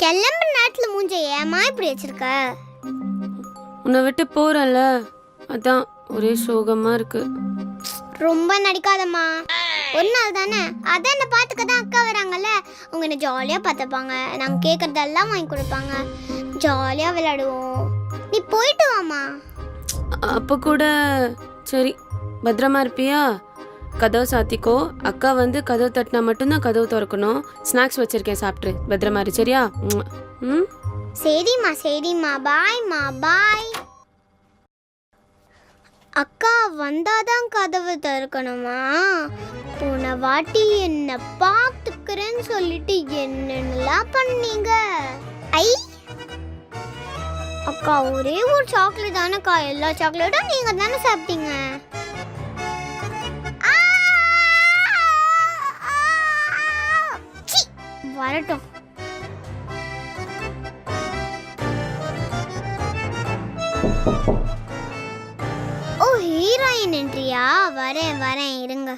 கிளம்புற நேரத்துல மூஞ்ச ஏமா இப்படி வச்சிருக்க? உன்னை விட்டு போறேன்ல. அதான் ஒரே சோகமா இருக்கு. ரொம்ப நடிக்காதம்மா. ஒரு நாள் தானே? அதான் என்ன பார்த்துக்க தான் அக்கா வராங்கல்ல. அவங்க என்ன ஜாலியாக பார்த்துப்பாங்க. நாங்கள் கேட்குறதெல்லாம் வாங்கி கொடுப்பாங்க. ஜாலியாக விளையாடுவோம். நீ போயிட்டு வாம்மா. அப்ப கூட சரி பத்திரமா இருப்பியா? கதவு சாத்திக்கோ. அக்கா வந்து கதவு தட்டினா மட்டும்தான் கதவு திறக்கணும். ஸ்நாக்ஸ் வச்சிருக்கேன் சாப்பிட்ரு பத்திரமா இரு சரியா? ம். சரிம்மா சரிம்மா. பாய்மா பாய். அக்கா வந்தாதான் கதவு திறக்கணுமா? போன வாட்டி என்ன பார்த்துக்கிறேன்னு சொல்லிட்டு என்னென்னலாம் பண்ணீங்க? ஐ! அக்கா ஒரே ஒரு சாக்லேட் தானேக்கா. எல்லா சாக்லேட்டும் நீங்கள் தானே சாப்பிட்டீங்க? வரட்டும். ஓ ஹீரோயின் என்றியா? வரேன் வரேன் இருங்க.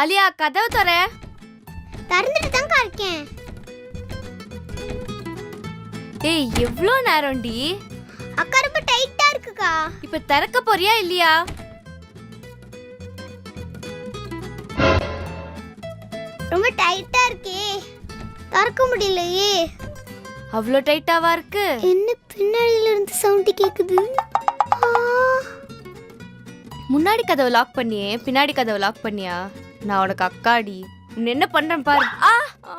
ஆலியா கதவு தர திறந்துட்டு தான்க்கா இருக்கேன். ஏய் எவ்வளோ நேரம்டி? அக்கா ரொம்ப டைட்டா இருக்குக்கா. இப்ப திறக்க போறியா இல்லையா? ரொம்ப டைட்டா இருக்கே. திறக்க முடியலையே. அவ்வளோ டைட்டாவா இருக்கு? என்ன பின்னாடியில இருந்து சவுண்ட் கேக்குது முன்னாடி கதவை லாக் பண்ணியே பின்னாடி கதவை லாக் பண்ணியா? நான் உனக்கு அக்காடி. உன்னை என்ன பண்றேன் பாரு. ஆ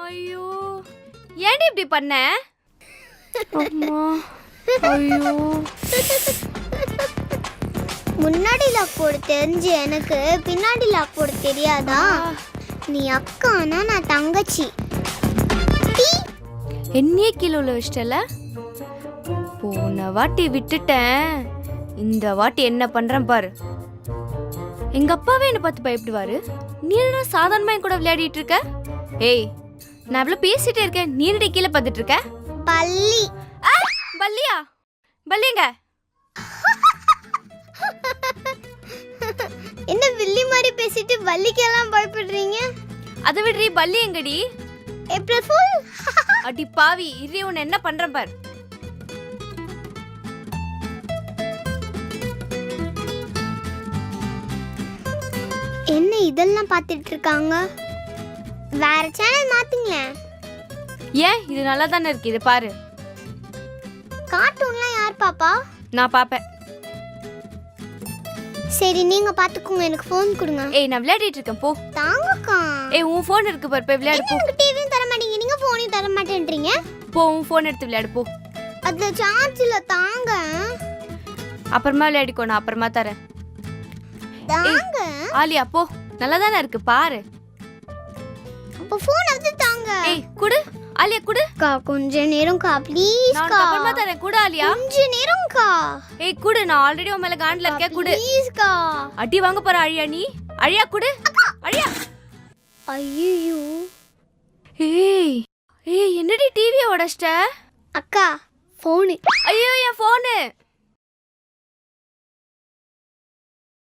ஐயோ. ஏன்டி இப்படி பண்ண? அம்மா ஐயோ. முன்னாடி லாக் போட தெரிஞ்சு எனக்கு பின்னாடி லாக் போட தெரியாதா? நீ அக்கானா நான் தங்கச்சி. என்னையே கீழே உள்ள வச்சிட்டல? போன வாட்டி விட்டுட்டேன். இந்த வாட்டி என்ன பண்றேன் பாரு. எங்க அப்பாவே என்ன பார்த்து பயப்படுவாரு. நீ என்ன சாதாரணமா கூட விளையாடிட்டு இருக்க? ஏய் நான் இவ்வளவு பேசிட்டே இருக்கேன். நீ என்னடி கீழே பார்த்துட்டு இருக்க? பள்ளி ஆ, பல்லியா? பல்லிங்க என்ன மாதிரி பேசிட்டு வள்ளிக்கெல்லாம் பயப்படுறீங்க? அதை விடுறி பல்லி எங்கடி? ஏப்ரல் ஃபுல் அடி பாவி இரு உன்னை என்ன பண்றேன் பார். என்ன இதெல்லாம் பார்த்துட்டு இருக்காங்க வேற சேனல் மாத்துங்களேன் ஏன்? இது நல்லா தானே இருக்கு இது பாரு. கார்ட்டூன்லாம் யார் பாப்பா? நான் பாப்பேன். சரி நீங்க பாத்துக்கோங்க. எனக்கு ஃபோன் கொடுங்க. ஏய் நான் விளையாடிட்டு இருக்கேன் போ. தாங்கக்கா. ஏய் உன் ஃபோன் இருக்கு பாரு போய் விளையாடு போ. எனக்கு டிவியும் தர மாட்டீங்க நீங்க ஃபோனையும் தர மாட்டேன்றீங்க? போ உன் ஃபோன் எடுத்து விளையாடு போ. அதுல சார்ஜ் இல்ல தாங்க. அப்புறமா விளையாடிக்கோ நான் அப்புறமா தரேன். தாங்க. ஆலியா போ. நல்லா தானே இருக்கு பாரு. அப்ப ஃபோன் வந்து தாங்க. ஏய் குடு. ஆலியா குடு. அக்கா கொஞ்ச நேரம்க்கா ப்ளீஸ் நான் கா. உனக்கு அப்புறமா தரேன். குடு ஆலியா. கொஞ்ச நேரம்க்கா ஏய் குடு நான் ஆல்ரெடி உன் மேல காண்ட்ல இருக்கேன் குடு. ப்ளீஸ் கா. அடி வாங்க போற அழியா நீ? அழியா குடு. அழியா ஐயோ ஏய் ஏய் என்னடி டிவியை உடைச்சிட்ட? அக்கா ஃபோனு ஐயோ என் ஃபோனு